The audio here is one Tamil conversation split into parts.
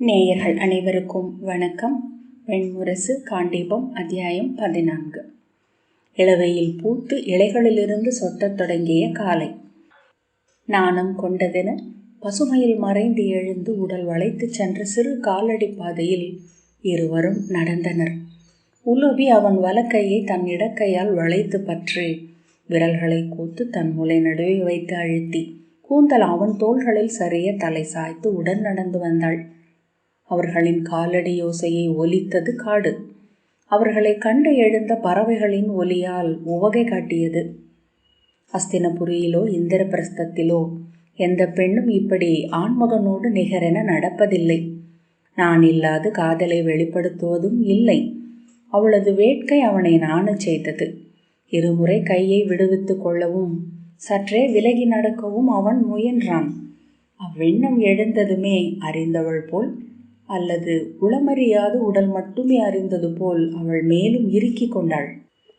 நேயர்கள் அனைவருக்கும் வணக்கம். வெண்முரசு காண்டீபம் அத்தியாயம் பதினான்கு. இளவையில் பூத்து இலைகளிலிருந்து சொட்டத் தொடங்கிய காலை. நாணம் கொண்டதென பசுமையில் மறைந்து எழுந்து உடல் வளைத்துச் சென்ற சிறு காலடி பாதையில் இருவரும் நடந்தனர். உலுபி அவன் வலக்கையை தன் இடக்கையால் வளைத்து பற்றி விரல்களை கூத்து தன் முலை நடுவே வைத்து அழுத்தி கூந்தல் அவன் தோள்களில் சரிய தலை சாய்த்து உடன் நடந்து வந்தாள். அவர்களின் காலடி யோசையை ஒலித்தது காடு. அவர்களை கண்டு எழுந்த பறவைகளின் ஒலியால் உவகை காட்டியது. அஸ்தினபுரியிலோ இந்திரபிரஸ்தத்திலோ எந்த பெண்ணும் இப்படி ஆண்மகனோடு நிகரென நடப்பதில்லை. நான் இல்லாது காதலை வெளிப்படுத்துவதும் இல்லை. அவளது வேட்கை அவனை நாணச் செய்தது. இருமுறை கையை விடுவித்து கொள்ளவும் சற்றே விலகி நடக்கவும் அவன் முயன்றான். அவ்வெண்ணம் எழுந்ததுமே அறிந்தவள் போல் அல்லது உளமறியாது உடல் மட்டுமே அறிந்தது போல் அவள் மேலும் இறுக்கி கொண்டாள்.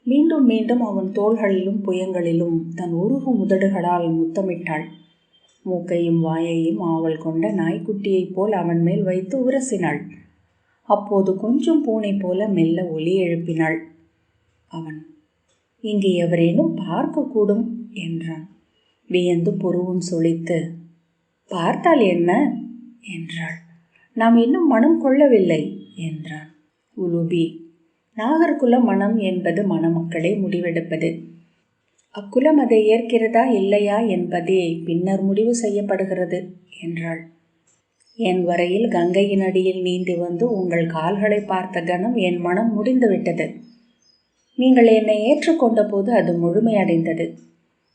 மீண்டும் மீண்டும் அவன் தோள்களிலும் புயங்களிலும் தன் உருகு முதடுகளால் முத்தமிட்டாள். மூக்கையும் வாயையும் ஆவல் கொண்ட நாய்க்குட்டியைப் போல் அவன் மேல் வைத்து உரசினாள். அப்போது கொஞ்சம் பூனை போல மெல்ல ஒலி எழுப்பினாள். அவன் இங்கு எவரேனும் பார்க்கக்கூடும் என்றான். வியந்து பொருவும் சொலித்து பார்த்தால் என்ன? என்றாள். நாம் இன்னும் மனம் கொள்ளவில்லை என்றான். உலுபி நாகர்குல மனம் என்பது மணமக்களே முடிவெடுப்பது. அக்குலம் அதை ஏற்கிறதா இல்லையா என்பதே பின்னர் முடிவு செய்யப்படுகிறது என்றாள். என் வரையில் கங்கையின் அடியில் நீந்தி வந்து உங்கள் கால்களை பார்த்த கணம் என் மனம் முடிந்துவிட்டது நீங்கள் என்னை ஏற்றுக்கொண்ட போது அது முழுமையடைந்தது.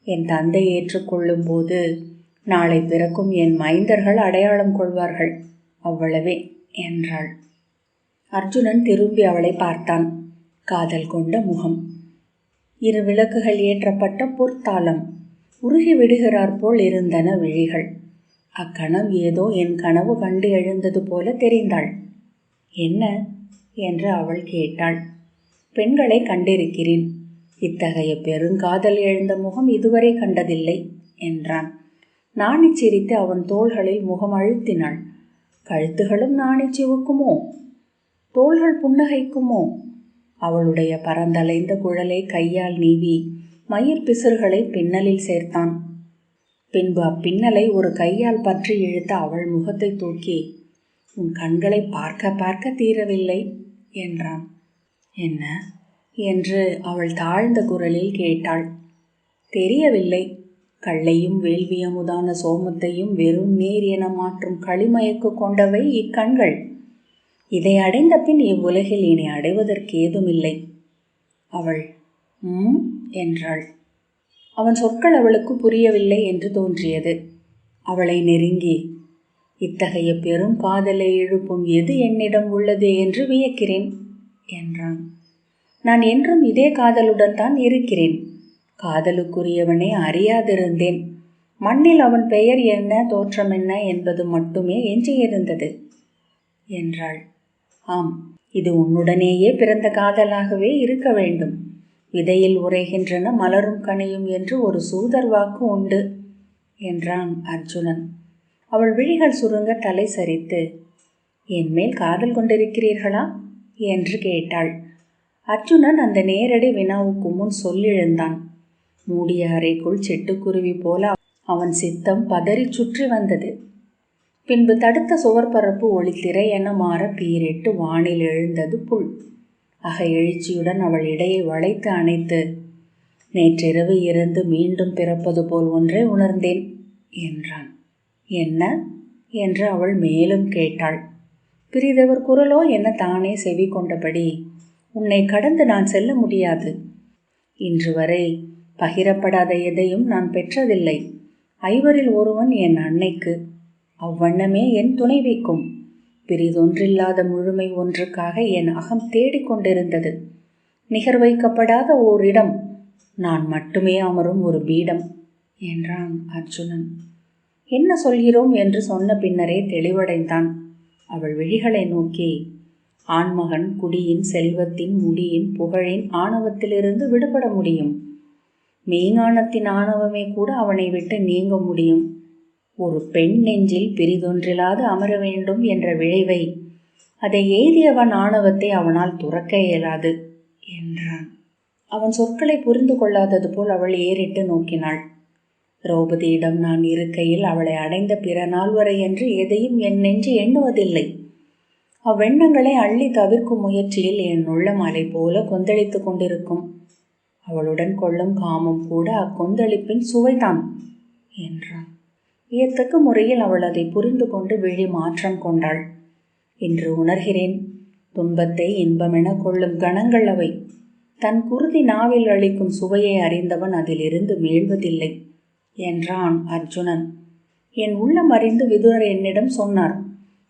என் தந்தை ஏற்றுக்கொள்ளும் போது நாளை பிறக்கும் என் மைந்தர்கள் அடையாளம் கொள்வார்கள். அவ்வளவே என்றாள். அர்ஜுனன் திரும்பி அவளை பார்த்தான். காதல் கொண்ட முகம். இரு விளக்குகள் ஏற்றப்பட்ட பொற்தாளம். உருகி விடுகிறார் போல் இருந்தன விழிகள். அக்கணம் ஏதோ என் கனவு கண்டு எழுந்தது போல தெரிந்தாள். என்ன? என்று அவள் கேட்டாள். பெண்களை கண்டிருக்கிறேன். இத்தகைய பெருங்காதல் எழுந்த முகம் இதுவரை கண்டதில்லை என்றான். நாணி சிரித்து அவன் தோள்களில் முகம் அழுத்தினாள். கழுத்துகளும் நாணி சிவக்குமோ? தோள்கள் புன்னகைக்குமோ? அவளுடைய பரந்தலைந்த குழலை கையால் நீவி மயிர் பிசுர்களை பின்னலில் சேர்த்தான். பின்பு அப்பின்னலை ஒரு கையால் பற்றி இழுத்த அவள் முகத்தை தூக்கி உன் கண்களை பார்க்க பார்க்க தீரவில்லை என்றான். என்ன? என்று அவள் தாழ்ந்த குரலில் கேட்டாள். தெரியவில்லை. கள்ளையும் வேள்வியமுதான சோமத்தையும் வெறும் நீர் என மாற்றும் களிமயக்கு கொண்டவை இக்கண்கள். இதை அடைந்த பின் இவ்வுலகில் இனி அடைவதற்கு ஏதுமில்லை. அவள் ம் என்றாள். அவன் சொற்கள் அவளுக்கு புரியவில்லை என்று தோன்றியது. அவளை நெருங்கி இத்தகைய பெரும் காதலை எழுப்பும் எது என்னிடம் உள்ளது என்று வியக்கிறேன் என்றான். நான் என்றும் இதே காதலுடன் தான் இருக்கிறேன். காதலுக்குரியவனை அறியாதிருந்தேன். மண்ணில் அவன் பெயர் என்ன தோற்றம் என்ன என்பது மட்டுமே எஞ்சியிருந்தது என்றாள். ஆம் இது உன்னுடனேயே பிறந்த காதலாகவே இருக்க வேண்டும். விதையில் உரைகின்றன மலரும் கனியும் என்று ஒரு சூதர் வாக்கு உண்டு என்றான் அர்ஜுனன். அவள் விழிகள் சுருங்க தலை சரித்து என் மேல் காதல் கொண்டிருக்கிறீர்களா? என்று கேட்டாள். அர்ஜுனன் அந்த நேரடி வினாவுக்கு முன் சொல்லிழந்தான். மூடிய அறைக்குள் செட்டுக்குருவி போல அவன் சித்தம் பதறி சுற்றி வந்தது. பின்பு தடுத்த சுவர்பரப்பு ஒளித்திரை என மாற பீரிட்டு வானில் எழுந்தது புல். அக எழுச்சியுடன் அவள் இடையை வளைத்து அணைத்து நேற்றிரவு இருந்து மீண்டும் பிறப்பது போல் ஒன்றை உணர்ந்தேன் என்றான். என்ன? என்று அவள் மேலும் கேட்டாள். பிரிதவர் குரலோ என்ன தானே செவி கொண்டபடி உன்னை கடந்து நான் செல்ல முடியாது. இன்று வரை பகிரப்படாத எதையும் நான் பெற்றதில்லை. ஐவரில் ஒருவன் என் அன்னைக்கு அவ்வண்ணமே என் துணைவிக்கும் பிரிதொன்றில்லாத முழுமை ஒன்றுக்காக என் அகம் தேடிக்கொண்டிருந்தது நிகர் வைக்கப்படாத ஓரிடம் நான் மட்டுமே அமரும் ஒரு பீடம் என்றான் அர்ஜுனன். என்ன சொல்கிறோம் என்று சொன்ன பின்னரே தெளிவடைந்தான். அவள் விழிகளை நோக்கி ஆண்மகன் குடியின் செல்வத்தின் முடியின் புகழின் ஆணவத்திலிருந்து விடுபட முடியும். மெய்ஞானத்தின் ஆணவமே கூட அவனை விட்டு நீங்க முடியும். ஒரு பெண் நெஞ்சில் பிரிதொன்றிலாது அமர வேண்டும் என்ற விளைவை அதை எய்தியவன் ஆணவத்தை அவனால் துறக்க இயலாது என்றான். அவன் சொற்களை புரிந்து கொள்ளாதது போல் அவள் ஏறிட்டு நோக்கினாள். திரௌபதியிடம் நான் இருக்கையில் அவளை அடைந்த பிற நாள் வரை என்று எதையும் என் நெஞ்சு எண்ணுவதில்லை. அவ்வெண்ணங்களை அள்ளி தவிர்க்கும் முயற்சியில் என் உள்ளம் அலை போல கொந்தளித்துக் கொண்டிருக்கும். அவளுடன் கொள்ளும் காமம் கூட அக்கொந்தளிப்பின் சுவைதான் என்றான். வியத்தக்க முறையில் அவள் அதை புரிந்து கொண்டு வெளி மாற்றம் கொண்டாள். என்று உணர்கிறேன் துன்பத்தை இன்பமென கொள்ளும் கணங்கள் அவை. தன் குருதி நாவில் அளிக்கும் சுவையை அறிந்தவன் அதிலிருந்து மீழ்வதில்லை என்றான் அர்ஜுனன். என் உள்ளம் அறிந்து விதுரர் என்னிடம் சொன்னார்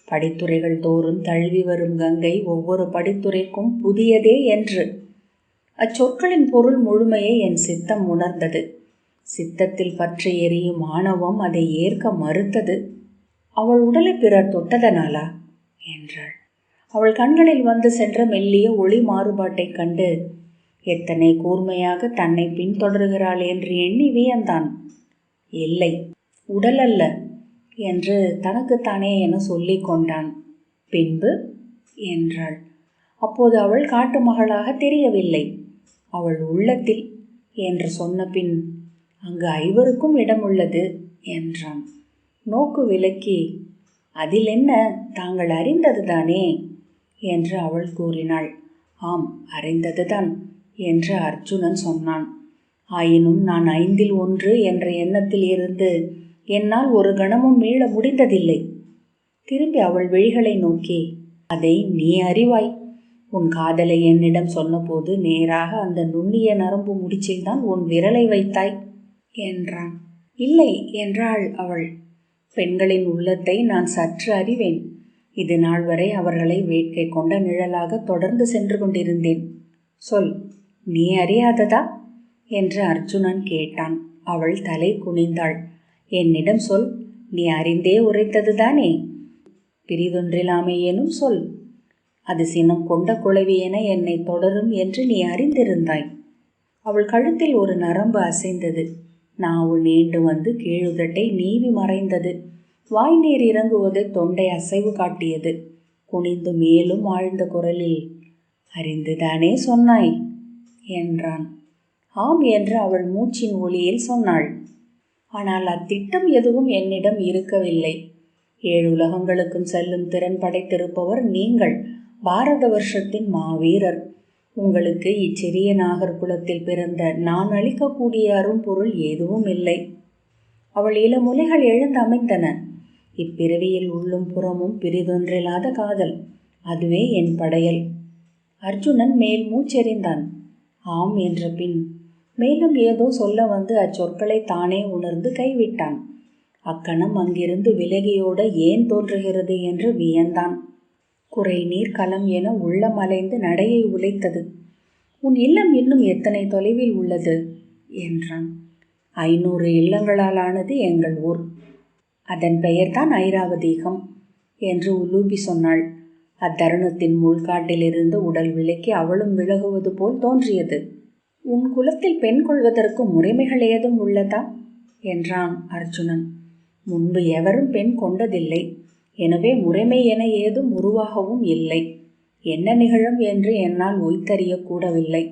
படித்துறைகள் தோறும் தழுவி வரும் கங்கை ஒவ்வொரு படித்துறைக்கும் புதியதே என்று. அச்சொற்களின் பொருள் முழுமையை என் சித்தம் உணர்ந்தது. சித்தத்தில் பற்றி எரியும் ஆணவம் அதை ஏற்க மறுத்தது. அவள் உடலை பிறர் தொட்டதனாலா? என்றாள். அவள் கண்களில் வந்து சென்ற மெல்லிய ஒளி மாறுபாட்டைக் கண்டு எத்தனை கூர்மையாக தன்னை பின்தொடர்கிறாள் என்று எண்ணி வியந்தான். இல்லை உடல் அல்ல என்று தனக்குத்தானே என சொல்லிக் கொண்டான். பின்பு? என்றாள். அப்போது அவள் காட்டு மகளாக தெரியவில்லை. அவள் உள்ளத்தில் என்று சொன்ன பின் அங்கு ஐவருக்கும் இடம் உள்ளது என்றான். நோக்கு விலக்கி அதில் என்ன? தாங்கள் அறிந்ததுதானே? என்று அவள் கூறினாள். ஆம் அறிந்ததுதான் என்று அர்ஜுனன் சொன்னான். ஆயினும் நான் ஐந்தில் ஒன்று என்ற எண்ணத்தில் இருந்து என்னால் ஒரு கணமும் மீள முடிந்ததில்லை. திரும்பி அவள் விழிகளை நோக்கி அதை நீ அறிவாய். உன் காதலை என்னிடம் சொன்னபோது நேராக அந்த நுண்ணிய நரம்பு முடிச்சில்தான் உன் விரலை வைத்தாய் என்றான். இல்லை என்றாள் அவள். பெண்களின் உள்ளத்தை நான் சற்று அறிவேன். இது நாள் வரை அவர்களை வேட்கை கொண்ட நிழலாக தொடர்ந்து சென்று கொண்டிருந்தேன். சொல் நீ அறியாததா? என்று அர்ஜுனன் கேட்டான். அவள் தலை குனிந்தாள். என்னிடம் சொல் நீ அறிந்தே உரைத்ததுதானே? பிரிதொன்றிலாமையேனும் சொல். அது சினம் கொண்ட குழவி என என்னை தொடரும் என்று நீ அறிந்திருந்தாய். அவள் கழுத்தில் ஒரு நரம்பு அசைந்தது. நாவு நீண்டு வந்து கீழுதட்டை நீவி மறைந்தது. வாய் நீர் இறங்குவது தொண்டை அசைவு காட்டியது. குனிந்து மேலும் ஆழ்ந்த குரலில் அறிந்துதானே சொன்னாய்? என்றான். ஆம் என்று அவள் மூச்சின் ஒளியில் சொன்னாள். ஆனால் அத்திட்டம் எதுவும் என்னிடம் இருக்கவில்லை. ஏழு உலகங்களுக்கும் செல்லும் திறன் படைத்திருப்பவர் நீங்கள். பாரத வருஷத்தின் மாவீரர். உங்களுக்கு இச்சிறிய நாகர்குலத்தில் பிறந்த நான் அளிக்கக்கூடிய அரும்பொருள் எதுவும் இல்லை. அவள் இளமுலைகள் எழுந்து அமைந்தன இப்பிறவியில் உள்ளும் புறமும் பிரிதொன்றில்லாத காதல். அதுவே என் படையல். அர்ஜுனன் மேல் மூச்செறிந்தான். ஆம் என்ற பின் மேலும் ஏதோ சொல்ல வந்து அச்சொற்களை தானே உணர்ந்து கைவிட்டான். அக்கணம் அங்கிருந்து விலகியோட ஏன் தோன்றுகிறது என்று வியந்தான். குறை நீர் களம் என உள்ளம் அலைந்து நடையை உழைத்தது உன் இல்லம் இன்னும் எத்தனை தொலைவில் உள்ளது? என்றான். ஐநூறு இல்லங்களால் ஆனது எங்கள் ஊர். அதன் பெயர்தான் ஐராவதீகம் என்று உலூபி சொன்னாள். அத்தருணத்தின் முள்காட்டிலிருந்து உடல் விலக்கி அவளும் விலகுவது போல் தோன்றியது. உன் குலத்தில் பெண் கொள்வதற்கு முறைமைகள் ஏதும் உள்ளதா? என்றான் அர்ஜுனன். முன்பு எவரும் பெண் கொண்டதில்லை. எனவே முறைமை என ஏதும் உருவாகவும் இல்லை. என்ன நிகழும் என்று என்னால் உய்த்தறியக்கூடவில்லை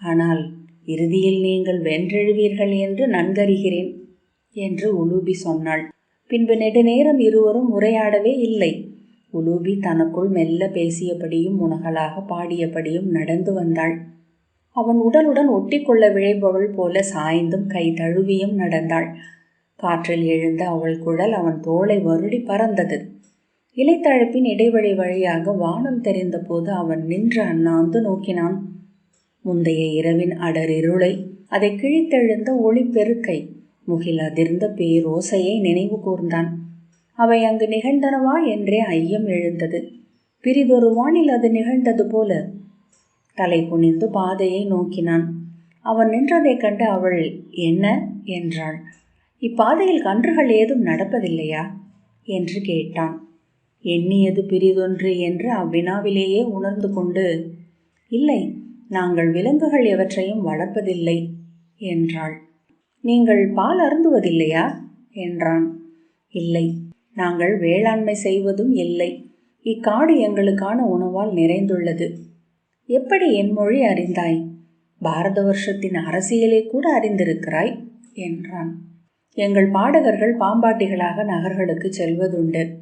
ஆனால் இறுதியில் நீங்கள் வென்றெழுவீர்கள் என்று நன்கறிகிறேன் என்று உலூபி சொன்னாள். பின்பு நெடுநேரம் இருவரும் உரையாடவே இல்லை. உலூபி தனக்குள் மெல்ல பேசியபடியும் உணகலாக பாடியபடியும் நடந்து வந்தாள். அவன் உடலுடன் ஒட்டிக்கொள்ள விழைபவள் போல சாய்ந்தும் கை தழுவியும் நடந்தாள். காற்றில் எழுந்த அவள் குழல் அவன் தோளை வருடி பறந்தது. இலைத்தழுப்பின் இடைவெளி வழியாக வானம் தெரிந்தபோது அவன் நின்று அண்ணாந்து நோக்கினான். முந்தைய இரவின் அடரிருளை அதை கிழித்தெழுந்த ஒளிப்பெருக்கை முகில் அதிர்ந்த பேரோசையை நினைவு கூர்ந்தான். அவை அங்கு நிகழ்ந்தனவா என்றே ஐயம் எழுந்தது. பிரிதொரு வானில் அது நிகழ்ந்தது போல. தலை குனிந்து பாதையை நோக்கினான். அவன் நின்றதைக் கண்டு அவள் என்ன? என்றாள். இப்பாதையில் கன்றுகள் ஏதும் நடப்பதில்லையா? என்று கேட்டான். எண்ணியது பிரிதொன்று என்று அவ்வினாவிலேயே உணர்ந்து கொண்டு இல்லை நாங்கள் விலங்குகள் எவற்றையும் வளர்ப்பதில்லை என்றாள். நீங்கள் பால் அருந்துவதில்லையா? என்றான். இல்லை நாங்கள் வேளாண்மை செய்வதும் இல்லை. இக்காடு எங்களுக்கான உணவால் நிறைந்துள்ளது. எப்படி என் மொழி அறிந்தாய்? பாரத வருஷத்தின் அரசியலை கூட அறிந்திருக்கிறாய் என்றான். எங்கள் பாடகர்கள் பாம்பாட்டிகளாக நகர்களுக்கு செல்வதுண்டு.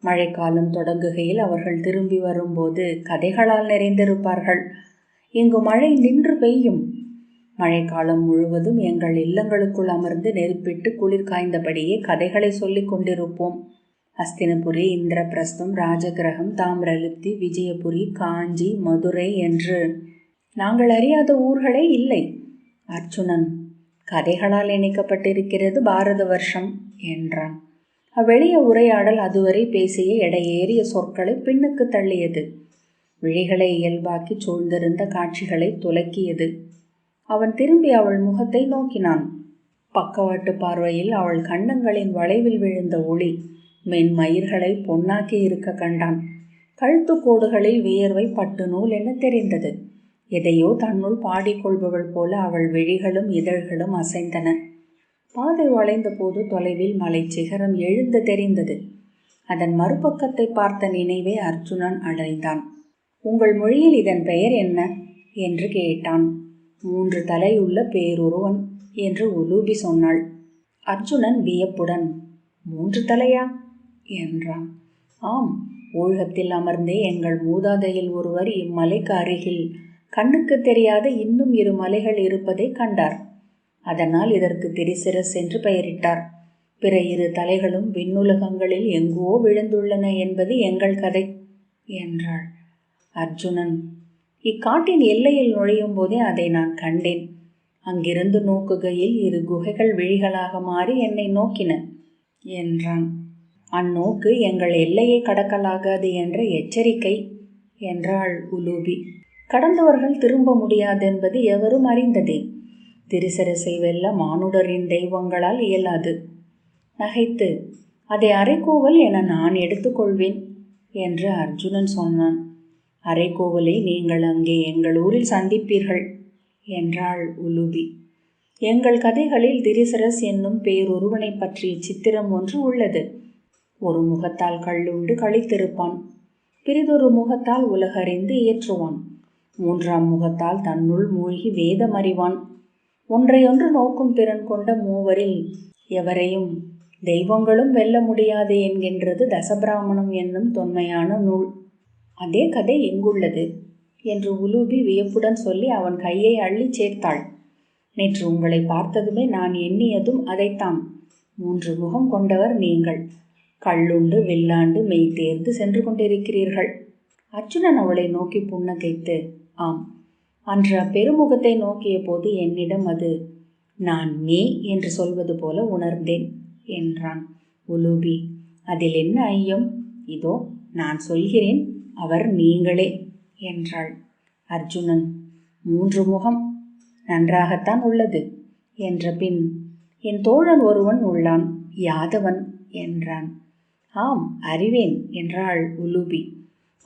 மழைக்காலம் தொடங்குகையில் அவர்கள் திரும்பி வரும்போது கதைகளால் நிறைந்திருப்பார்கள். இங்கு மழை நின்று பெய்யும். மழைக்காலம் முழுவதும் எங்கள் இல்லங்களுக்குள் அமர்ந்து நெருப்பிட்டு குளிர் காய்ந்தபடியே கதைகளை சொல்லிக் கொண்டிருப்போம். அஸ்தினபுரி இந்திரபிரஸ்தம் ராஜகிரகம் தாமிரலிப்தி விஜயபுரி காஞ்சி மதுரை என்று நாங்கள் அறியாத ஊர்களே இல்லை. அர்ஜுனன் கதைகளால் இணைக்கப்பட்டிருக்கிறது பாரத வருஷம் என்றான். அவ்வெளிய உரையாடல் அதுவரை பேசிய எடையேறிய சொற்களை பின்னுக்கு தள்ளியது. விழிகளை இயல்பாக்கி சூழ்ந்திருந்த காட்சிகளை துலக்கியது. அவன் திரும்பி அவள் முகத்தை நோக்கினான். பக்கவாட்டு பார்வையில் அவள் கண்ணங்களின் வளைவில் விழுந்த ஒளி மென்மயிர்களை பொன்னாக்கி இருக்க கண்டான். கழுத்து கோடுகளில் வியர்வை பட்டு நூல் என தெரிந்தது? எதையோ தன்னுள் பாடிக்கொள்பவள் போல அவள் விழிகளும் இதழ்களும் அசைந்தன. பாதை வளைந்த போது தொலைவில் மலை சிகரம் எழுந்து தெரிந்தது. அதன் மறுபக்கத்தை பார்த்த நினைவே அர்ஜுனன் அடைந்தான் உங்கள் மொழியில் இதன் பெயர் என்ன என்று கேட்டான். மூன்று தலையுள்ள பேருருவன் என்று உலூபி சொன்னாள். அர்ஜுனன் வியப்புடன் மூன்று தலையா என்றான். ஆம் ஊழகத்தில் அமர்ந்தே எங்கள் மூதாதையில் ஒருவர் இம்மலைக்கு அருகில் கண்ணுக்கு தெரியாத இன்னும் இரு மலைகள் இருப்பதை கண்டார். அதனால் இதற்கு திரிசிரஸ் என்று பெயரிட்டார். பிற இரு தலைகளும் விண்ணுலகங்களில் எங்கோ விழுந்துள்ளன என்பது எங்கள் கதை என்றாள் அர்ஜுனன். இக்காட்டின் எல்லையில் நுழையும் போதே அதை நான் கண்டேன். அங்கிருந்து நோக்குகையில் இரு குகைகள் விழிகளாக மாறி என்னை நோக்கின என்றான். அந்நோக்கு எங்கள் எல்லையை கடக்கலாகாது என்ற எச்சரிக்கை என்றாள் உலூபி. கடந்தவர்கள் திரும்ப முடியாதென்பது எவரும் அறிந்ததே. திருசரசை வெல்ல மானுடரின் தெய்வங்களால் இயலாது. நகைத்து அதை அரைக்கோவல் என நான் எடுத்துக்கொள்வேன் என்று அர்ஜுனன் சொன்னான். அரைக்கோவலை நீங்கள் அங்கே எங்கள் ஊரில் சந்திப்பீர்கள் என்றாள் உலுபி எங்கள் கதைகளில் திரிசரஸ் என்னும் பேரொருவனை பற்றிய சித்திரம் ஒன்று உள்ளது. ஒரு முகத்தால் கள்ளுண்டு கழித்திருப்பான் பிறிதொரு முகத்தால் உலகறிந்து இயற்றுவான். மூன்றாம் முகத்தால் தன்னுள் மூழ்கி வேதம் அறிவான் ஒன்றையொன்று நோக்கும் திறன் கொண்ட மூவரில் எவரையும் தெய்வங்களும் வெல்ல முடியாது என்கின்றது தசபிராமணம் என்னும் தொன்மையான நூல். அதே கதை எங்குள்ளது? என்று உலூபி வியப்புடன் சொல்லி அவன் கையை அள்ளி சேர்த்தாள். நேற்று உங்களை பார்த்ததுமே நான் எண்ணியதும் அதைத்தான். மூன்று முகம் கொண்டவர் நீங்கள். கள்ளுண்டு வில்லாண்டு மெய் தேர்ந்து சென்று கொண்டிருக்கிறீர்கள். அர்ஜுனன் அவளை நோக்கி புன்னகைத்து ஆம். அன்ற பெருமுகத்தை நோக்கிய போது என்னிடம் அது நான் நீ என்று சொல்வது போல உணர்ந்தேன் என்றான். உலூபி அதில் என்ன ஐயம்? இதோ நான் சொல்கிறேன் அவர் நீங்களே என்றாள். அர்ஜுனன் மூன்று முகம் நன்றாகத்தான் உள்ளது என்ற பின் என் தோழன் ஒருவன் உள்ளான் யாதவன் என்றான். ஆம் அறிவேன் என்றாள் உலூபி.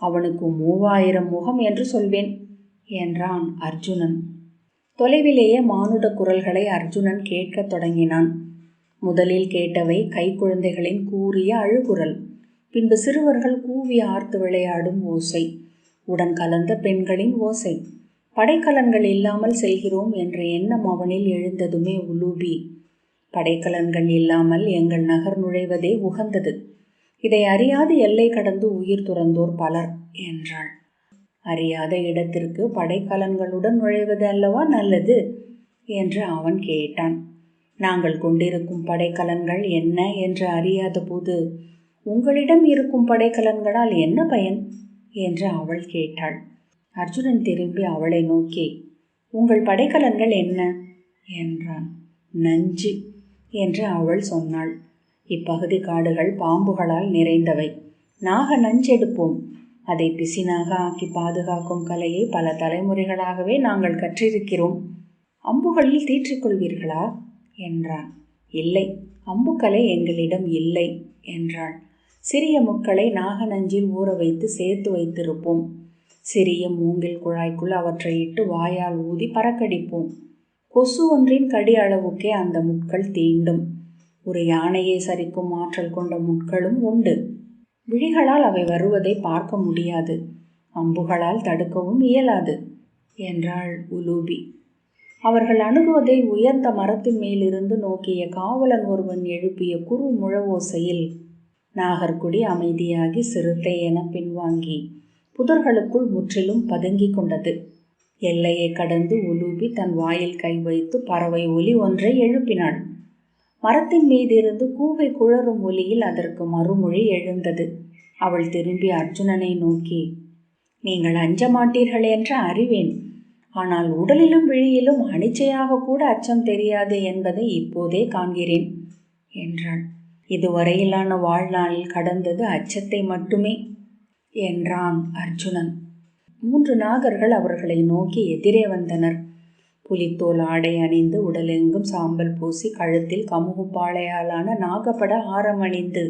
அவனுக்கு மூவாயிரம் முகம் என்று சொல்வேன். என்றான் அர்ஜுனன். தொலைவிலேயே மானுட குரல்களை அர்ஜுனன் கேட்கத் தொடங்கினான். முதலில் கேட்டவை கைக்குழந்தைகளின் கூறிய அழுகுரல் பின்பு சிறுவர்கள் கூவி ஆர்த்து விளையாடும் ஓசை உடன் கலந்த பெண்களின் ஓசை. படைக்கலன்கள் இல்லாமல் செல்கிறோம் என்ற எண்ணம் அவனில் எழுந்ததுமே உலூபி. படைக்கலன்கள் இல்லாமல் எங்கள் நகர் நுழைவதே உகந்தது. இதை அறியாது எல்லை கடந்து உயிர் துறந்தோர் பலர் என்றாள். அறியாத இடத்திற்கு படைக்கலன்களுடன் நுழைவது அல்லவா நல்லது? என்று அவன் கேட்டான். நாங்கள் கொண்டிருக்கும் படைக்கலன்கள் என்ன என்று அறியாத போது உங்களிடம் இருக்கும் படைக்கலன்களால் என்ன பயன்? என்று அவள் கேட்டாள். அர்ஜுனன் திரும்பி அவளை நோக்கி உங்கள் படைக்கலன்கள் என்ன? என்றான். நஞ்சு என்று அவள் சொன்னாள். இப்பகுதி காடுகள் பாம்புகளால் நிறைந்தவை. நாக நஞ்செடுப்போம். அதை பிசினாக ஆக்கி பாதுகாக்கும் கலையை பல தலைமுறைகளாகவே நாங்கள் கற்றிருக்கிறோம். அம்புகளில் தீற்றிக்கொள்வீர்களா? என்றான். இல்லை அம்புக்கலை எங்களிடம் இல்லை என்றாள். சிறிய முக்களை நாகநஞ்சில் ஊற வைத்து சேர்த்து வைத்திருப்போம். சிறிய மூங்கில் குழாய்க்குள் அவற்றை இட்டு வாயால் ஊதி பறக்கடிப்போம். கொசு ஒன்றின் கடி அளவுக்கே அந்த முட்கள் தீண்டும். ஒரு யானையை சரிக்கும் ஆற்றல் கொண்ட முட்களும் உண்டு. விழிகளால் அவை வருவதை பார்க்க முடியாது. அம்புகளால் தடுக்கவும் இயலாது என்றாள் உலூபி. அவர்கள் அணுகுவதை உயர்ந்த மரத்தின் மேலிருந்து நோக்கிய காவலன் ஒருவன் எழுப்பிய குறு முழவோசையில் நாகர்குடி அமைதியாகி சிறுத்தை என பின்வாங்கி புதர்களுக்குள் முற்றிலும் பதுங்கிக் கொண்டது. எல்லையை கடந்து உலூபி தன் வாயில் கை வைத்து பறவை ஒலி ஒன்றை எழுப்பினாள். மரத்தின் மீதிருந்து கூவை குழறும் ஒலியில் அதற்கு மறுமொழி எழுந்தது. அவள் திரும்பி அர்ஜுனனை நோக்கி நீங்கள் அஞ்ச மாட்டீர்கள் என்று அறிவேன். ஆனால் உடலிலும் விழியிலும் அனிச்சையாக கூட அச்சம் தெரியாது என்பதை இப்போதே காண்கிறேன் என்றாள். இதுவரையிலான வாழ்நாளில் கடந்தது அச்சத்தை மட்டுமே என்றான் அர்ஜுனன். மூன்று நாகர்கள் அவர்களை நோக்கி எதிரே வந்தனர். புலித்தோல் ஆடை அணிந்து உடலெங்கும் சாம்பல் பூசி கழுத்தில் கமுகு பாளையாலான நாகப்பட ஆரம் அணிந்து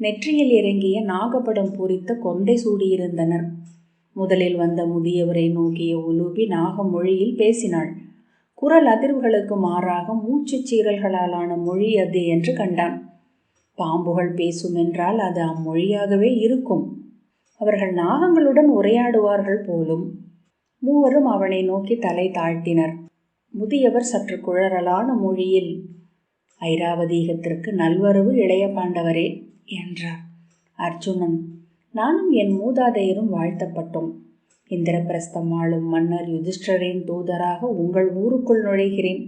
நெற்றியில் இறங்கிய நாகப்படம் பூரித்த கொண்டை சூடியிருந்தனர். முதலில் வந்த முதியவரை நோக்கிய உலுபி நாகமொழியில் பேசினாள். குரல் அதிர்வுகளுக்கு மாறாக மூச்சுச் சீரல்களாலான மொழி அது என்று கண்டான். பாம்புகள் பேசும் என்றால் அது அம்மொழியாகவே இருக்கும். அவர்கள் நாகங்களுடன் உரையாடுவார்கள் போலும் மூவரும் அவனை நோக்கி தலை தாழ்த்தினர். முதியவர் சற்று குழறலான மொழியில் ஐராவதீகத்திற்கு நல்வரவு இளைய பாண்டவரே என்றார். அர்ஜுனன் நானும் என் மூதாதையரும் வாழ்த்தப்பட்டோம். இந்திரபிரஸ்தம் ஆளும் மன்னர் யுதிஷ்டரின் தூதராக உங்கள் ஊருக்குள் நுழைகிறேன்.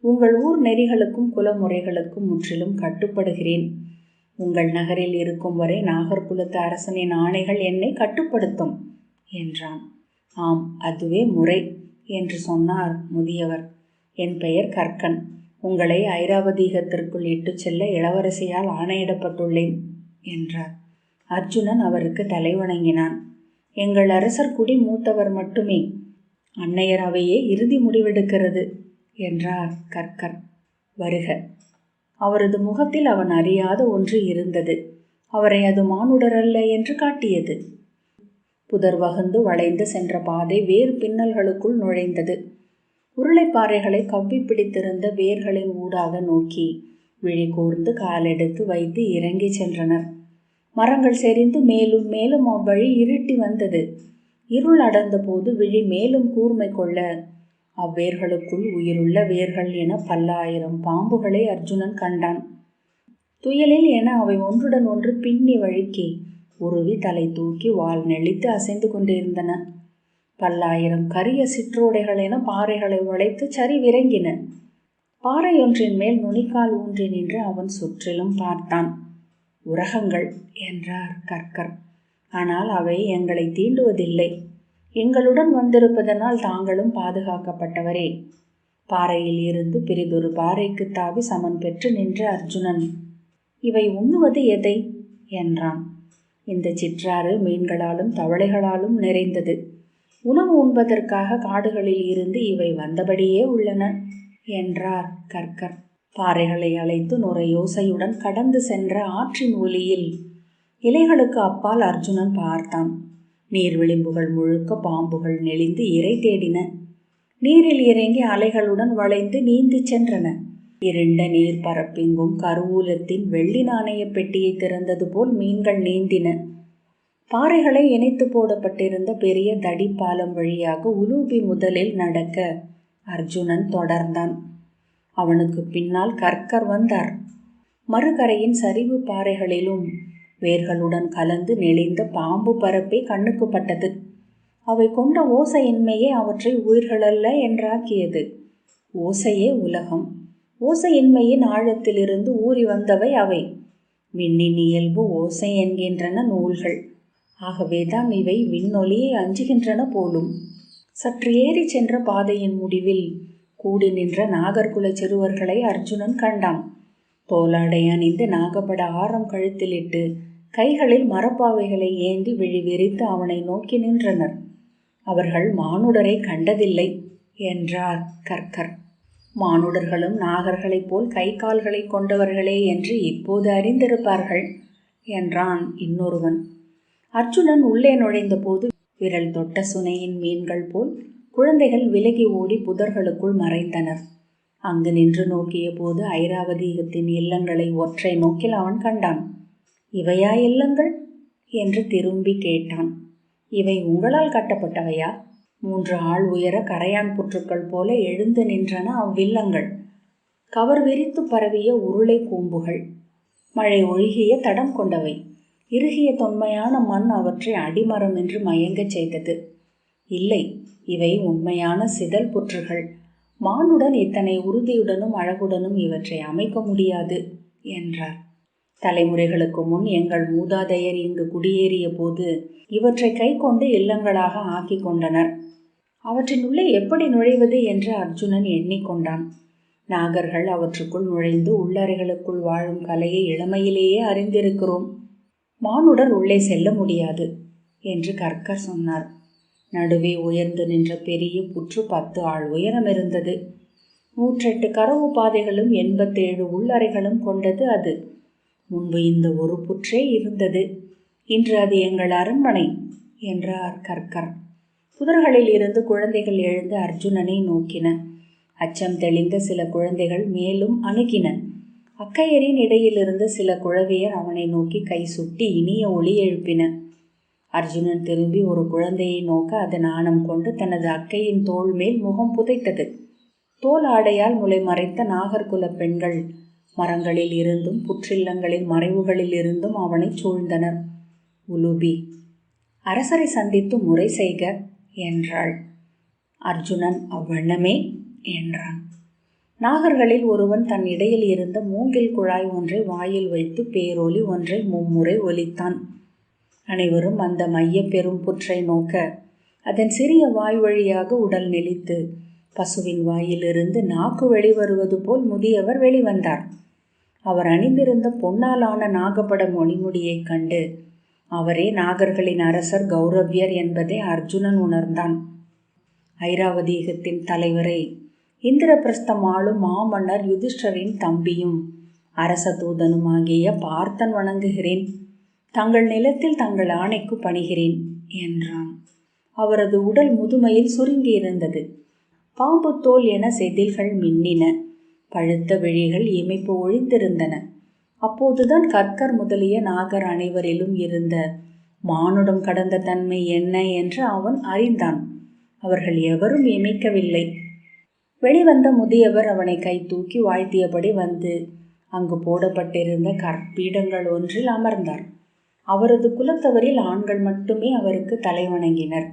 உங்கள் ஊர் நெறிகளுக்கும் குலமுறைகளுக்கும் முற்றிலும் கட்டுப்படுகிறேன். உங்கள் நகரில் இருக்கும் வரை நாகர்குலத்து அரசனின் ஆணைகள் என்னை கட்டுப்படுத்தும் என்றான். ஆம் அதுவே முறை என்று சொன்னார் முதியவர். என் பெயர் கற்கன் உங்களை ஐராவதீகத்திற்குள் இட்டுச் செல்ல இளவரசியால் ஆணையிடப்பட்டுள்ளேன் என்றார். அர்ஜுனன் அவருக்கு தலைவணங்கினான் எங்கள் அரசர் குடி மூத்தவர் மட்டுமே. அன்னையர் அவையே இறுதி முடிவெடுக்கிறது என்றார் கற்கர் வருக. அவரது முகத்தில் அவன் அறியாத ஒன்று இருந்தது. அவரை அது மானுடரல்ல என்று காட்டியது. புதர் வகுந்து வளைந்து சென்ற பாதை வேறு பின்னல்களுக்குள் நுழைந்தது. உருளைப்பாறைகளை கவ்வி பிடித்திருந்த வேர்களின் ஊடாக நோக்கி விழி கூர்ந்து காலெடுத்து வைத்து இறங்கி சென்றனர். மரங்கள் செறிந்து மேலும் மேலும் அவ்வழி இருட்டி வந்தது. இருள் அடர்ந்த போது விழி மேலும் கூர்மை கொள்ள அவ்வேர்களுக்குள் உயிருள்ள வேர்கள் என பல்லாயிரம் பாம்புகளை அர்ஜுனன் கண்டான். துயலில் என அவை ஒன்றுடன் ஒன்று பின்னி வழுக்கி உருவி தலை தூக்கி வால் நெளித்து அசைந்து கொண்டிருந்தன. பல்லாயிரம் கரிய சிற்றோடைகள் என பாறைகளை உழைத்து சரிவிறங்கின பாறையொன்றின் மேல் நுனிக்கால் ஊன்றி நின்று அவன் சுற்றிலும் பார்த்தான். உரகங்கள் என்றார் கற்கர் ஆனால் அவை எங்களை தீண்டுவதில்லை. எங்களுடன் வந்திருப்பதனால் தாங்களும் பாதுகாக்கப்பட்டவரே. பாறையில் இருந்து பிரிதொரு பாறைக்கு தாவி சமன் பெற்று நின்ற அர்ஜுனன். இவை உண்ணுவது எதை? என்றான். இந்த சிற்றாறு மீன்களாலும் தவளைகளாலும் நிறைந்தது. உணவு உண்பதற்காக காடுகளில் இருந்து இவை வந்தபடியே உள்ளன என்றார் கற்கர் பாறைகளை அழைத்து நுரை யோசையுடன் கடந்து சென்ற ஆற்றின் ஒலியில் இலைகளுக்கு அப்பால் அர்ஜுனன் பார்த்தான். நீர் விளிம்புகள் முழுக்க பாம்புகள் நெளிந்து இறை தேடின. நீரில் இறங்கி அலைகளுடன் வளைந்து நீந்தி சென்றன. இருண்ட நீர் பரப்பெங்கும் கருவூலத்தின் வெள்ளி நாணய பெட்டியை திறந்தது போல் மீன்கள் நீந்தின. பாறைகளை இணைத்து போடப்பட்டிருந்த பெரிய தடிப்பாலம் வழியாக உலூபி முதலில் நடக்க அர்ஜுனன் தொடர்ந்தான். அவனுக்கு பின்னால் கற்கர் வந்தார். மறுகரையின் சரிவு பாறைகளிலும் வேர்களுடன் கலந்து நெளிந்த பாம்பு பரப்பே கண்ணுக்கு பட்டது. அவை கொண்ட ஓசையின்மையே அவற்றை உயிர்களல்ல என்றாக்கியது. ஓசையே உலகம். ஓசையின்மையின் ஆழத்திலிருந்து ஊறி வந்தவை அவை. விண்ணின் இயல்பு ஓசை என்கின்றன நூல்கள். ஆகவேதான் இவை விண்ணொலியை அஞ்சுகின்றன போலும். சற்று ஏறி சென்ற பாதையின் முடிவில் கூடி நின்ற நாகர்குல சிறுவர்களை அர்ஜுனன் கண்டான். தோலாடை அணிந்து நாகப்பட ஆரம் கழுத்திலிட்டு கைகளில் மரப்பாவைகளை ஏந்தி விழி விரித்து அவனை நோக்கி நின்றனர். அவர்கள் மானுடரை கண்டதில்லை என்றார் கற்கர் மானுடர்களும் நாகர்களைப் போல் கை கால்களை கொண்டவர்களே என்று இப்போது அறிந்திருப்பார்கள் என்றான் இன்னொருவன். அர்ஜுனன் உள்ளே நுழைந்தபோது விரல் தொட்ட சுனையின் மீன்கள் போல் குழந்தைகள் விலகி ஓடி புதர்களுக்குள் மறைந்தனர் அங்கு நின்று நோக்கிய போது ஐராவதீகத்தின் இல்லங்களை ஒற்றை நோக்கில் அவன் கண்டான். இவையா இல்லங்கள்? என்று திரும்பி கேட்டான். இவை உங்களால் கட்டப்பட்டவையா? மூன்று ஆள் உயர கரையான் புற்றுக்கள் போல எழுந்து நின்றன அவ்வில்லங்கள். கவர் விரித்து பரவிய உருளை கூம்புகள். மழை ஒழுகிய தடம் கொண்டவை. இறுகிய தொன்மையான மண் அவற்றை அடிமரம் என்று மயங்கச் செய்தது. இல்லை இவை உண்மையான சிதல் புற்றுகள். மானுடன் இத்தனை உறுதியுடனும் அழகுடனும் இவற்றை அமைக்க முடியாது என்றார். தலைமுறைகளுக்கு முன் எங்கள் மூதாதையர் இங்கு குடியேறிய போது இவற்றை கை கொண்டு இல்லங்களாக ஆக்கி கொண்டனர். அவற்றினுள்ளே எப்படி நுழைவது என்று அர்ஜுனன் எண்ணிக்கொண்டான். நாகர்கள் அவற்றுக்குள் நுழைந்து உள்ளறைகளுக்குள் வாழும் கலையை இளமையிலேயே அறிந்திருக்கிறோம். மானுடர் உள்ளே செல்ல முடியாது என்று கற்கர் சொன்னார். நடுவே உயர்ந்து நின்ற பெரிய புற்று பத்து ஆள் உயரம் இருந்தது. நூற்றெட்டு கரவு பாதைகளும் எண்பத்தேழு உள்ளறைகளும் கொண்டது அது. முன்பு இந்த ஒரு புற்றே இருந்தது. இன்று அது எங்கள் அரண்மனை என்றார் கற்கர். புதர்களில் இருந்து குழந்தைகள் எழுந்து அர்ஜுனனை நோக்கின. அச்சம் தெளிந்த சில குழந்தைகள் மேலும் அணுகின. அக்கையரின் இடையிலிருந்து சில குழவியர் அவனை நோக்கி கை சுட்டி இனிய ஒளி எழுப்பின. அர்ஜுனன் திரும்பி ஒரு குழந்தையை நோக்க அதன் நாணம் கொண்டு தனது அக்கையின் தோள் மேல் முகம் புதைத்தது. தோல் ஆடையால் முளை மறைத்த நாகர்குல பெண்கள் மரங்களில் இருந்தும் புற்றில்லங்களின் மறைவுகளில் இருந்தும் அவனை சூழ்ந்தனர். உலுபி அரசரை சந்தித்து முறை செய்க. என்றாள். அர்ஜுனன் அவ்வண்ணமே என்றான். நாகர்களில் ஒருவன் தன் இடையில் இருந்த மூங்கில் குழாய் ஒன்றை வாயில் வைத்து பேரொலி ஒன்றை மும்முறை ஒலித்தான். அனைவரும் அந்த மைய பெரும் புற்றை நோக்க அதன் சிறிய வாய் வழியாக உடல் நெளித்து பசுவின் வாயிலிருந்து நாக்கு வெளிவருவது போல் முதியவர் வெளிவந்தார். அவர் அணிந்திருந்த பொன்னாலான நாகப்பட மொழிமுடியைக் கண்டு அவரே நாகர்களின் அரசர் கௌரவ்யர் என்பதை அர்ஜுனன் உணர்ந்தான். ஐராவதீகத்தின் தலைவரே இந்திரபிரஸ்தம் ஆளும் மாமன்னர் யுதிஷ்டரின் தம்பியும் அரச தூதனுமாகிய பார்த்தன் வணங்குகிறேன். தங்கள் நிலத்தில் தங்கள் ஆணைக்கு பணிகிறேன் என்றான். அவரது உடல் முதுமையில் சுருங்கியிருந்தது பாம்பு தோல் என செதில்கள் மின்னின. பழுத்த விழிகள் இமைப்பு ஒழிந்திருந்தன. அப்போதுதான் கற்கர் முதலிய நாகர் அனைவரிலும் இருந்த. மானுடம் கடந்த தன்மை என்ன என்று அவன் அறிந்தான். அவர்கள் எவரும் இமைக்கவில்லை வெளிவந்த முதியவர் அவனை கை தூக்கி வாழ்த்தியபடி வந்து அங்கு போடப்பட்டிருந்த கற்பீடங்கள் ஒன்றில் அமர்ந்தார். அவரது குலத்தவரில் ஆண்கள் மட்டுமே அவருக்கு தலை வணங்கினர்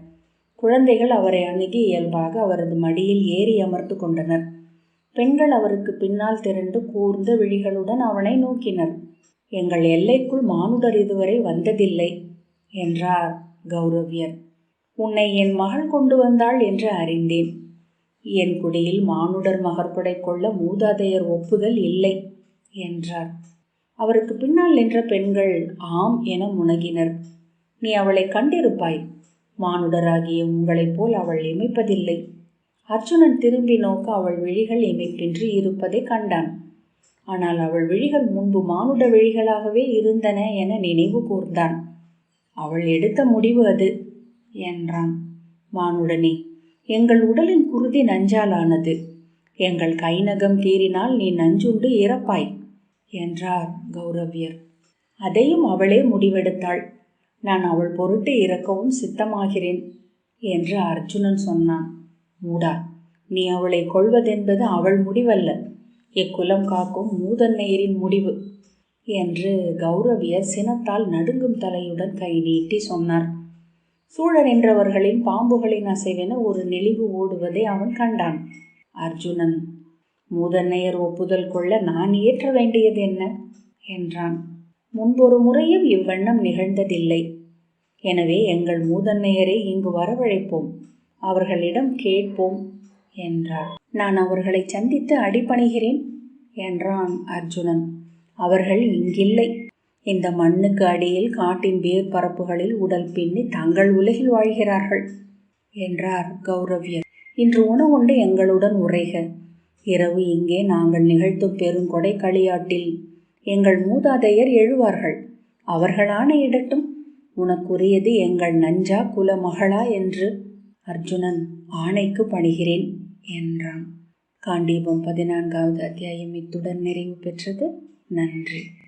குழந்தைகள் அவரை அணுகி இயல்பாக அவரது மடியில் ஏறி அமர்ந்து கொண்டனர். பெண்கள் அவருக்கு பின்னால் திரண்டு கூர்ந்த விழிகளுடன் அவனை நோக்கினர். எங்கள் எல்லைக்குள் மானுடர் இதுவரை வந்ததில்லை என்றார் கௌரவியர். உன்னை என் மகள் கொண்டு வந்தாள் என்று அறிந்தேன். என் குடியில் மானுடர் மகற்படை கொள்ள மூதாதையர் ஒப்புதல் இல்லை என்றார். அவருக்கு பின்னால் நின்ற பெண்கள் ஆம் என முனகினர். நீ அவளை கண்டிருப்பாய். மானுடராகிய உங்களைப் போல் அவள் இமைப்பதில்லை. அர்ஜுனன் திரும்பி நோக்க அவள் விழிகள் இமைப்பின்றி இருப்பதை கண்டான். ஆனால் அவள் விழிகள் முன்பு மானுட விழிகளாகவே இருந்தன என நினைவு கூர்ந்தான். அவள் எடுத்த முடிவு அது என்றான். மானுடனே எங்கள் உடலின் குருதி நஞ்சாலானது. எங்கள் கைநகம் கீறினால் நீ நஞ்சுண்டு இறப்பாய் என்றார் கௌரவியர். அதையும் அவளே முடிவெடுத்தாள். நான் அவள் பொருட்டு இறக்கவும் சித்தமாகிறேன் என்று அர்ஜுனன் சொன்னான். மூடா நீ அவளை கொள்வதென்பது அவள் முடிவல்ல. இக்குலம் காக்கும் மூதன்னையரின் முடிவு என்று கௌரவியர் சினத்தால் நடுங்கும் தலையுடன் கை நீட்டி சொன்னார். சூழ நின்றவர்களின் பாம்புகளின் அசைவென ஒரு நெளிவு ஓடுவதை அவன் கண்டான். அர்ஜுனன் மூதன்னையர் ஒப்புதல் கொள்ள நான் ஏற்ற வேண்டியது என்ன? என்றான். முன்பொரு முறையும் இவ்வண்ணம் நிகழ்ந்ததில்லை. எனவே எங்கள் மூதன்னையரை இங்கு வரவழைப்போம். அவர்களிடம் கேட்போம் என்றார் நான் அவர்களை சந்தித்து அடிபணிகிறேன் என்றான் அர்ஜுனன். அவர்கள் இங்கில்லை. இந்த மண்ணுக்கு அடியில் காட்டின் வேர் பரப்புகளில் உடல் பின்னி தங்கள் உலகில் வாழ்கிறார்கள் என்றார் கௌரவியர். இன்று உணவுண்டு எங்களுடன் உரைக. இரவு இங்கே நாங்கள் நிகழ்த்தும் பெருங்கொடை களியாட்டில் எங்கள் மூதாதையர் எழுவார்கள். அவர்களான இடட்டும் உனக்குரியது எங்கள் நஞ்சா குல மகளா என்று அர்ஜுனன் ஆணைக்கு பணிகிறேன் என்றான். காண்டீபம் பதினான்காவது அத்தியாயம் இத்துடன் நிறைவு பெற்றது. நன்றி.